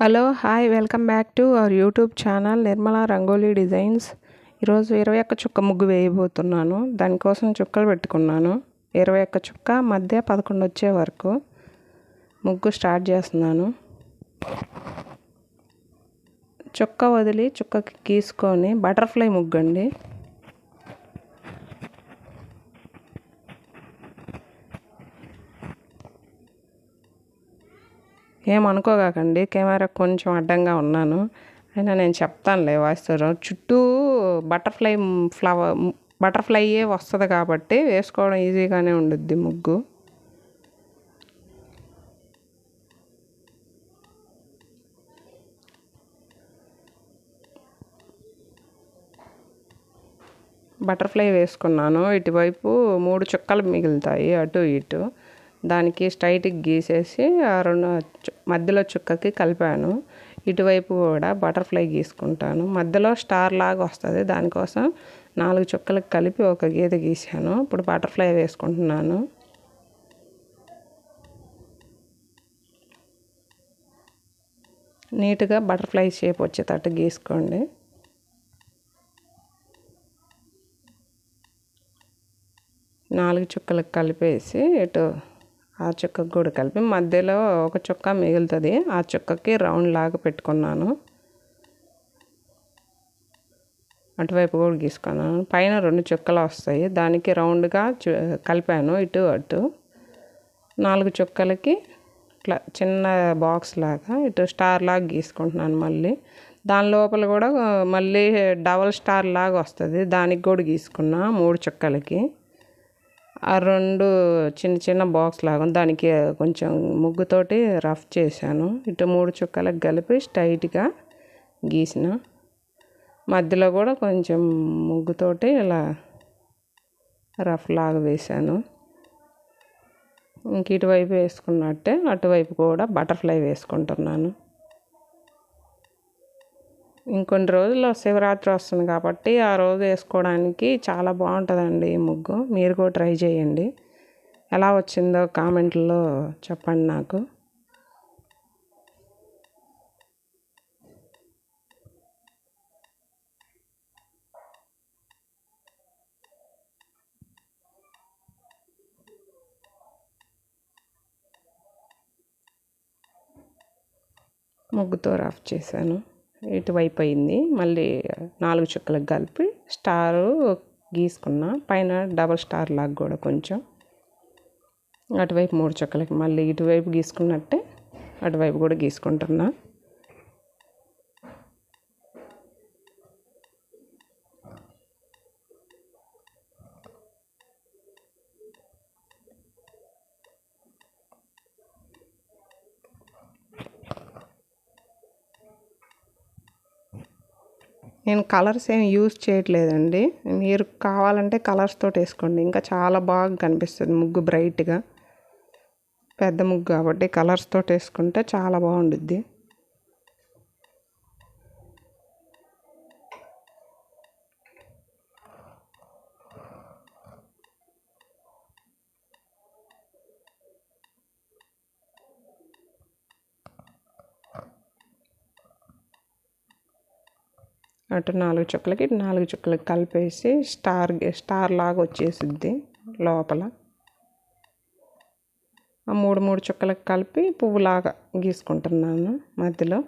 Hello hi welcome back to our YouTube channel Nirmala Rangoli designs. ఈరోజు ఇరవై ఒక్క చుక్క ముగ్గు వేయబోతున్నాను. దానికోసం చుక్కలు పెట్టుకున్నాను. ఇరవై ఒక్క చుక్క మధ్య పదకొండు వచ్చే వరకు ముగ్గు స్టార్ట్ చేస్తున్నాను. చుక్క వదిలి చుక్కకి గీసుకొని బటర్ఫ్లై ముగ్గు అండి ఏమనుకోగాకండి కెమెరా కొంచెం అడ్డంగా ఉన్నాను. అయినా నేను చెప్తానులే వాయిస్తారు చుట్టూ బటర్ఫ్లై ఫ్లవర్ బటర్ఫ్లైయే వస్తుంది కాబట్టి వేసుకోవడం ఈజీగానే ఉండుద్ది ముగ్గు. బటర్ఫ్లై వేసుకున్నాను. ఇటువైపు మూడు చుక్కలు మిగులుతాయి అటు ఇటు. దానికి స్ట్రైట్కి గీసేసి ఆ రెండు మధ్యలో చుక్కకి కలిపాను. ఇటువైపు కూడా బటర్ఫ్లై గీసుకుంటాను. మధ్యలో స్టార్ లాగా వస్తుంది. దానికోసం నాలుగు చుక్కలకు కలిపి ఒక గీత గీసాను. ఇప్పుడు బటర్ఫ్లై వేసుకుంటున్నాను. నీట్గా బటర్ఫ్లై షేప్ వచ్చేటట్టు గీసుకోండి. నాలుగు చుక్కలకు కలిపేసి ఇటు ఆ చుక్కకు కూడా కలిపి మధ్యలో ఒక చుక్క మిగులుతుంది. ఆ చుక్కకి రౌండ్ లాగా పెట్టుకున్నాను. అటువైపు కూడా గీసుకున్నాను. పైన రెండు చుక్కలు వస్తాయి. దానికి రౌండ్గా కలిపాను ఇటు అటు. నాలుగు చుక్కలకి ఇట్లా చిన్న బాక్స్ లాగా ఇటు స్టార్ లాగా గీసుకుంటున్నాను మళ్ళీ. దాని లోపల కూడా మళ్ళీ డబల్ స్టార్ లాగా వస్తుంది. దానికి కూడా గీసుకున్నా మూడు చుక్కలకి. ఆ రెండు చిన్న చిన్న బాక్స్ లాగా దానికి కొంచెం ముగ్గుతోటి రఫ్ చేశాను. ఇటు మూడు చుక్కలకు కలిపి స్ట్రైట్గా గీసిన. మధ్యలో కూడా కొంచెం ముగ్గుతోటి ఇలా రఫ్ లాగా వేశాను. ఇంక ఇటువైపు వేసుకున్నట్టే అటువైపు కూడా బటర్ఫ్లై వేసుకుంటున్నాను. ఇంకొన్ని రోజుల్లో శివరాత్రి వస్తుంది కాబట్టి ఆ రోజు వేసుకోవడానికి చాలా బాగుంటుందండి ఈ ముగ్గు. మీరు కూడా ట్రై చేయండి. ఎలా వచ్చిందో కామెంట్లో చెప్పండి నాకు. ముగ్గుతో రఫ్ చేశాను. ఇటువైపు అయింది మళ్ళీ నాలుగు చుక్కలకు కలిపి స్టారు గీసుకున్న. పైన డబల్ స్టార్ లాగా కూడా కొంచెం. అటువైపు మూడు చుక్కలకి మళ్ళీ ఇటువైపు గీసుకున్నట్టే అటువైపు కూడా గీసుకుంటున్నా. నేను కలర్స్ ఏం యూస్ చేయట్లేదండి. మీరు కావాలంటే కలర్స్ తోటి వేసుకోండి. ఇంకా చాలా బాగా కనిపిస్తుంది ముగ్గు బ్రైట్గా. పెద్ద ముగ్గు కాబట్టి కలర్స్ తోటి వేసుకుంటే చాలా బాగుండుద్ది. అటు నాలుగు చుక్కలకి ఇటు నాలుగు చుక్కలకి కలిపేసి స్టార్ స్టార్ లాగా వచ్చేసిద్ది లోపల. ఆ మూడు మూడు చుక్కలకి కలిపి పువ్వులాగా గీసుకుంటున్నాను మధ్యలో.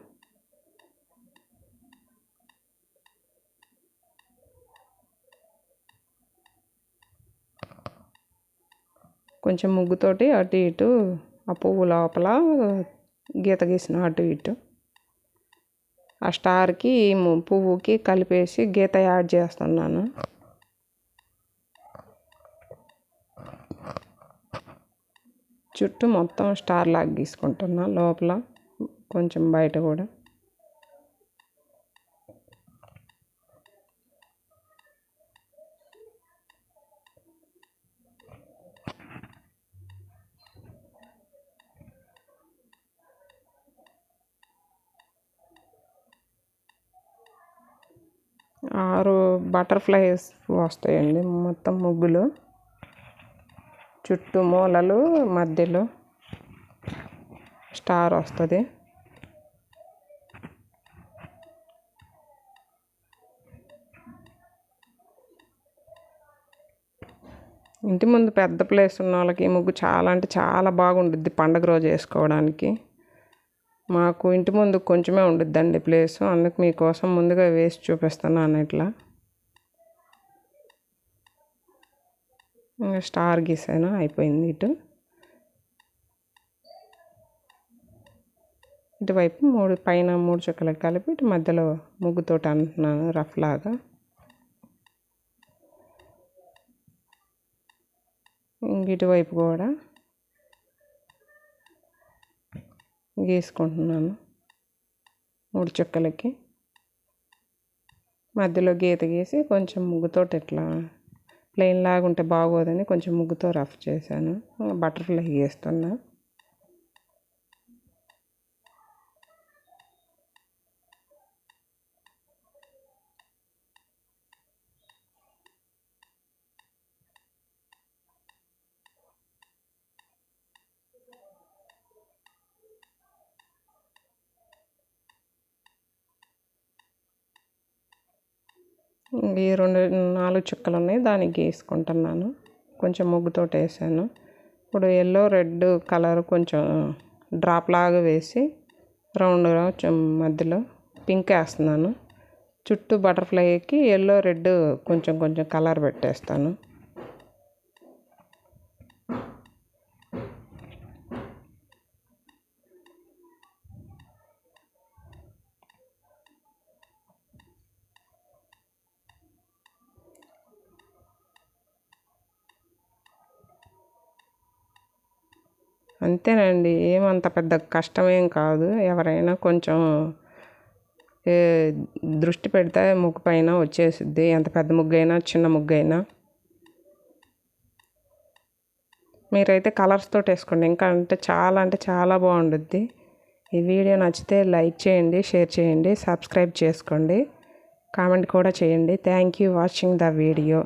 కొంచెం ముగ్గుతోటి అటు ఇటు ఆ పువ్వు లోపల గీత గీసిన అటు ఇటు. ఆ స్టార్కి పువ్వుకి కలిపేసి గీత యాడ్ చేస్తున్నాను. చుట్టూ మొత్తం స్టార్ లాగా గీసుకుంటున్నా లోపల. కొంచెం బయట కూడా. ఆరు బటర్ఫ్లైస్ వస్తాయండి మొత్తం ముగ్గులు. చుట్టూ మూలలు మధ్యలో స్టార్ వస్తుంది. ఇంటి ముందు పెద్ద ప్లేస్ ఉన్న వాళ్ళకి ఈ ముగ్గు చాలా అంటే చాలా బాగుంటుంది పండగ రోజు వేసుకోవడానికి. మాకు ఇంటి ముందు కొంచెమే ఉండుద్దండి ప్లేసు. అందుకు మీకోసం ముందుగా వేసి చూపిస్తున్నాను ఇట్లా ఇంకా స్టార్ గీసాను? అయిపోయింది ఇటు. ఇటువైపు మూడు పైన మూడు చుక్కలకు కలిపి ఇటు మధ్యలో ముగ్గుతోటి అంటున్నాను రఫ్ లాగా. ఇంక ఇటువైపు కూడా గీసుకుంటున్నాను. మూడు చుక్కలకి. మధ్యలో గీత గీసి కొంచెం ముగ్గుతోటి ఇట్లా ప్లెయిన్ లాగా ఉంటే బాగోదని కొంచెం ముగ్గుతో రఫ్ చేశాను. బటర్ఫ్లై గీస్తున్నా. ఈ రెండు నాలుగు చుక్కలు ఉన్నాయి దానికి గీసుకుంటున్నాను కొంచెం ముగ్గుతో వేసాను. ఇప్పుడు ఎల్లో రెడ్ కలర్ కొంచెం డ్రాప్ లాగా వేసి రౌండ్గా మధ్యలో పింక్ వేస్తున్నాను. చుట్టూ బటర్ఫ్లైకి ఎల్లో రెడ్ కొంచెం కొంచెం కలర్ పెట్టేస్తాను. అంతేనండి. ఏమంత పెద్ద కష్టమేం కాదు. ఎవరైనా కొంచెం దృష్టి పెడితే ముగ్గు పైన వచ్చేసిద్ది. ఎంత పెద్ద ముగ్గు అయినా చిన్న ముగ్గు అయినా మీరైతే కలర్స్ తోటి వేసుకోండి. ఇంకా అంటే చాలా అంటే చాలా బాగుండుద్ది. ఈ వీడియో నచ్చితే లైక్ చేయండి షేర్ చేయండి సబ్స్క్రైబ్ చేసుకోండి. కామెంట్ కూడా చేయండి. Thank you watching the video.